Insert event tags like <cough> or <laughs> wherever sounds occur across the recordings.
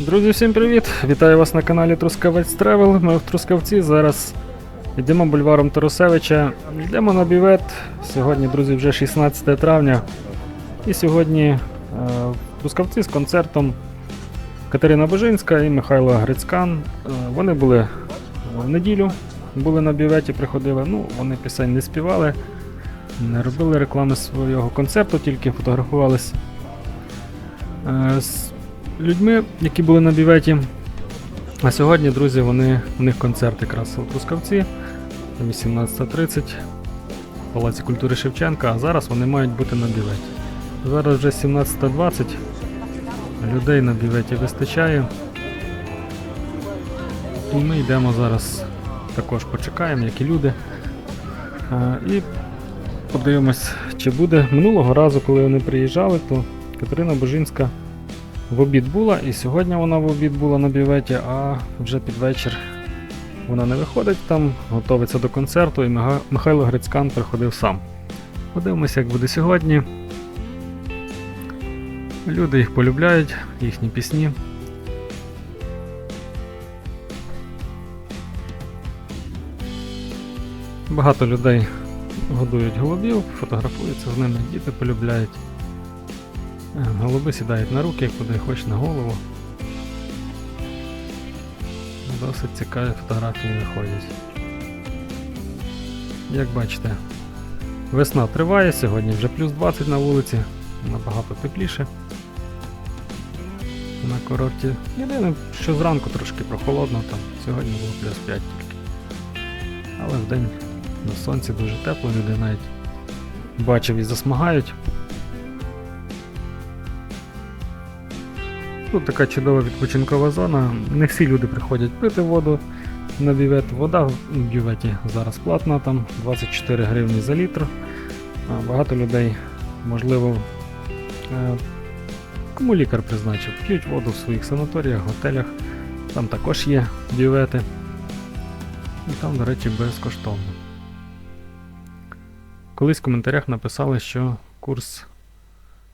Друзі, всім привіт! Вітаю вас на каналі Трускавець Тревел. Ми в Трускавці. Зараз йдемо бульваром Тарусевича. Йдемо на бівет. Сьогодні, друзі, вже 16 травня. І сьогодні е, в Трускавці з концертом Катерина Божинська і Михайло Грицькан. Е, вони були в неділю, були на біветі, приходили. Ну, вони пісень не співали, не робили реклами свого концерту, тільки фотографувалися. Людьми, які були на біветі. А сьогодні, друзі, вони, у них концерт якраз у Трускавці 18.30 в Палаці культури Шевченка, а зараз вони мають бути на біветі. Зараз вже 17.20, людей на біветі вистачає. І ми йдемо зараз також почекаємо, як і люди. І подивимось, чи буде. Минулого разу, коли вони приїжджали, то Катерина Божинська в обід була, і сьогодні вона в обід була на біветі, а вже під вечір вона не виходить там, готовиться до концерту, і Михайло Грицькан приходив сам. Подивимося, як буде сьогодні. Люди їх полюбляють, їхні пісні. Багато людей годують голубів, фотографуються з ними, діти полюбляють. Е, Голуби сідають на руки, куди хоч на голову. Досить цікаві фотографії виходять. Як бачите, весна триває, сьогодні вже плюс 20 на вулиці, набагато тепліше. На курорті. Єдине, що зранку трошки прохолодно, там сьогодні було плюс 5 тільки. Але вдень на сонці дуже тепло, люди навіть бачив і засмагають. Тут така чудова відпочинкова зона. Не всі люди приходять пити воду на бювет. Вода в бюветі зараз платна, там 24 гривні за літр. Багато людей, можливо, е, кому лікар призначив, п'ють воду в своїх санаторіях, готелях. Там також є бювети. І там, до речі, безкоштовно. Колись в коментарях написали, що курс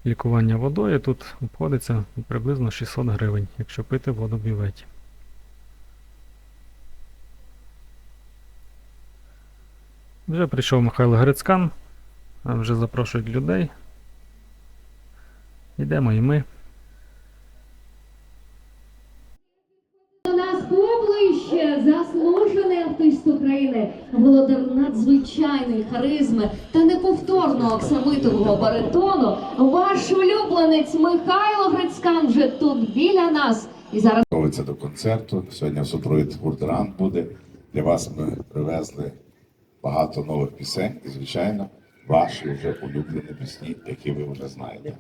лікування водою тут обходиться приблизно 600 гривень, якщо пити воду в бюветі. Вже прийшов Михайло Грицькан, вже запрошують людей. Йдемо і ми. До нас поближче заслужений артист України, володар надзвичайної харизми та неповторного оксамитового баритону. Ваш улюбленець Михайло Грицькан вже тут біля нас. І зараз Готується до концерту. Сьогодні супровід гуртрант буде. Для вас ми привезли багато нових пісень і, звичайно, ваші вже улюблені пісні, які ви вже знаєте.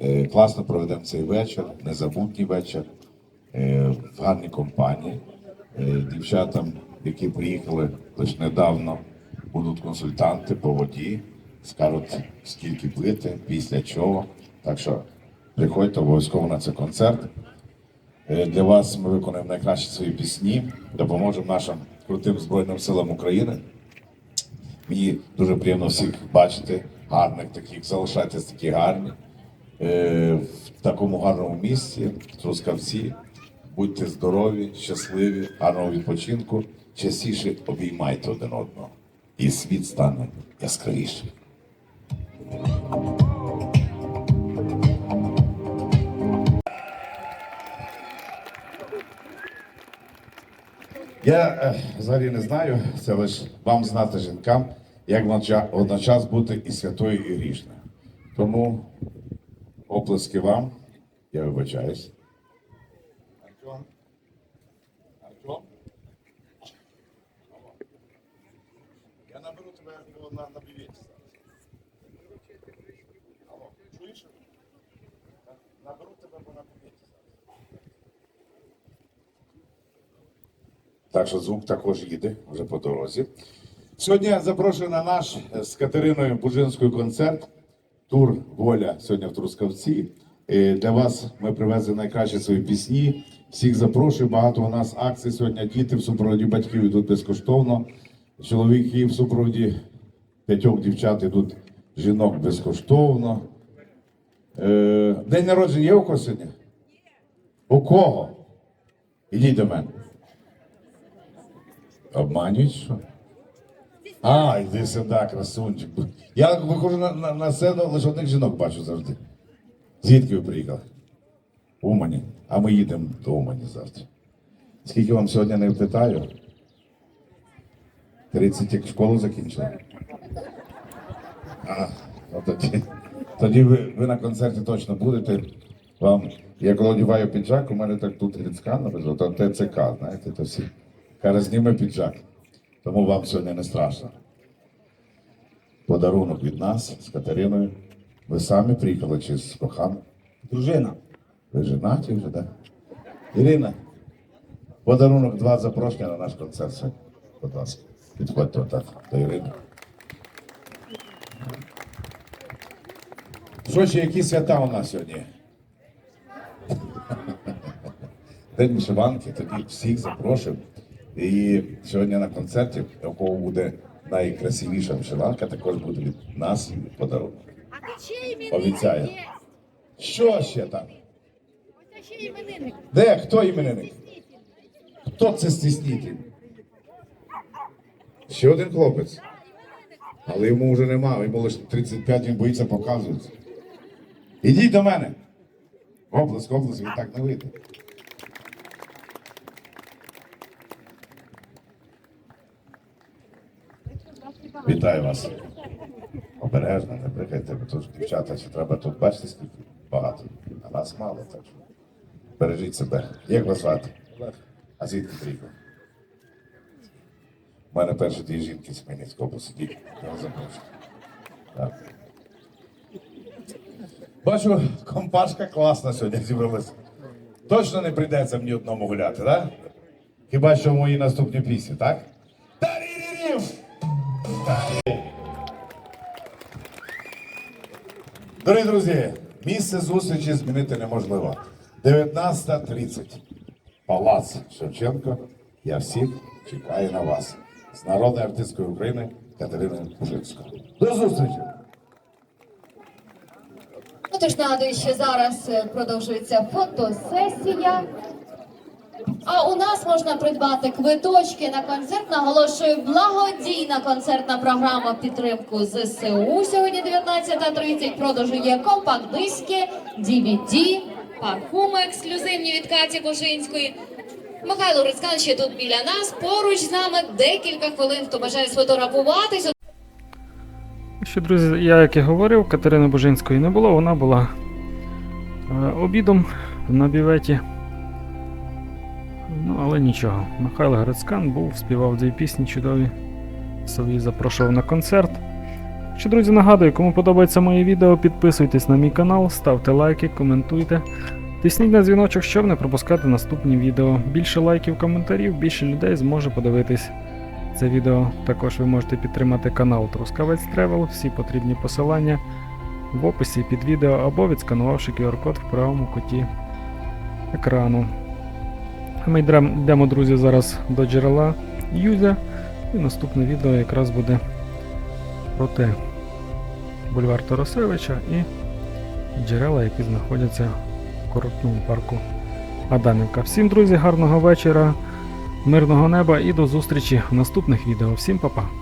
Е, Класно проведемо цей вечір, незабутній вечір в гарній компанії. Е, Дівчатам, які приїхали лише недавно, будуть консультанти по воді, скажуть, скільки пити, після чого. Так що приходьте обов'язково на цей концерт. Е, Для вас ми виконуємо найкращі свої пісні, допоможемо нашим крутим Збройним силам України. Мені дуже приємно всіх бачити, гарних таких, залишайтесь такі гарні. Е, В такому гарному місці, в Трускавці. Будьте здорові, щасливі, гарного відпочинку. Частіше обіймайте один одного. І світ стане яскравішим. Я е, взагалі не знаю, це лише вам знати жінкам, як водночас- бути і святою, і грішною. Тому оплески вам, я вибачаюсь. Артем? Артем? Я наберу тебе на, на білеті. Алло, чуєш? Наберу тебе на білеті. Так що звук також їде вже по дорозі. Сьогодні я запрошую на наш е, з Катериною Бужинською концерт. Тур Воля сьогодні в Трускавці. Для вас ми привезли найкращі свої пісні. Всіх запрошую. Багато у нас акцій сьогодні. Діти в супроводі батьків йдуть безкоштовно. Чоловіки в супроводі п'ятьох дівчат йдуть жінок безкоштовно. Е, День народження є у когось сьогодні? У кого? Ідіть до мене. Обманюють що? А, йди сюди, красунчик. Я виходжу на, на, на сцену, лише одних жінок бачу завжди. Звідки ви приїхали? Умані. А ми їдемо до Умані завтра. Скільки вам сьогодні не питаю? 30 як школу закінчили. А, ну тоді, тоді ви, ви на концерті точно будете. Вам, я коли одягаю піджак, у мене так тут Грицька написано, то ТЦК, знаєте, то всі. Каже, зніме піджак. Тому вам сьогодні не страшно. Подарунок від нас з Катериною. Ви самі приїхали чи з коханим? Дружина. Ви женаті вже, так? Ірина, подарунок два запрошення на наш концерт сьогодні. Будь ласка, підходьте отак до Ірини. Що ще, які свята у нас сьогодні? <laughs> День вишиванки, тоді всіх запрошую. І сьогодні на концерті, у кого буде найкрасивіша вишиванка, також буде від нас подарунок. Обіцяю. Що ще там? Де? Хто іменинник? Хто це стіснитель? Ще один хлопець. Але йому вже нема, йому лише 35, він боїться показувати. Ідіть до мене. Область, область, він так не вийде. Вітаю вас. Обережно, не брикайте, бо тут дівчата, чи треба тут бачите, скільки багато. А нас мало, так що. Бережіть себе. Як вас звати? А звідки приїхав? У мене перші дві жінки з Хмельницького посидіть. Я запрошую. Так. Бачу, компашка класна сьогодні зібралася. Точно не прийдеться мені одному гуляти, так? Хіба що в моїй наступній пісні, так? Тарірірів! Дорогі друзі, місце зустрічі змінити неможливо. 19.30. Палац Шевченко. Я всіх чекаю на вас. З народної артисткою України Катериною Пужинською. До зустрічі! Тож нагадую, що зараз е, продовжується фотосесія. А у нас можна придбати квиточки на концерт. Наголошую, благодійна концертна програма підтримку ЗСУ. Сьогодні 19.30. Продажу є компакт-диски, DVD, парфуми ексклюзивні від Каті Божинської. Михайло Грицькан ще тут біля нас. Поруч з нами декілька хвилин. Хто бажає сфотографуватись, Що, друзі, я як і говорив, Катерини Божинської не було, вона була е, обідом на біветі. Ну, але нічого. Михайло Грицькан був, співав дві пісні чудові. Совій запрошував на концерт. Що, друзі, нагадую, кому подобається моє відео, підписуйтесь на мій канал, ставте лайки, коментуйте. Тисніть на дзвіночок, щоб не пропускати наступні відео. Більше лайків, коментарів, більше людей зможе подивитись це відео. Також ви можете підтримати канал Трускавець Тревел, всі потрібні посилання в описі під відео або відсканувавши QR-код в правому куті екрану. Ми йдемо, друзі, зараз до джерела Юзя. І наступне відео якраз буде про те бульвар Тарасевича і джерела, які знаходяться в коротному парку Адамівка. Всім, друзі, гарного вечора, мирного неба і до зустрічі в наступних відео. Всім па-па!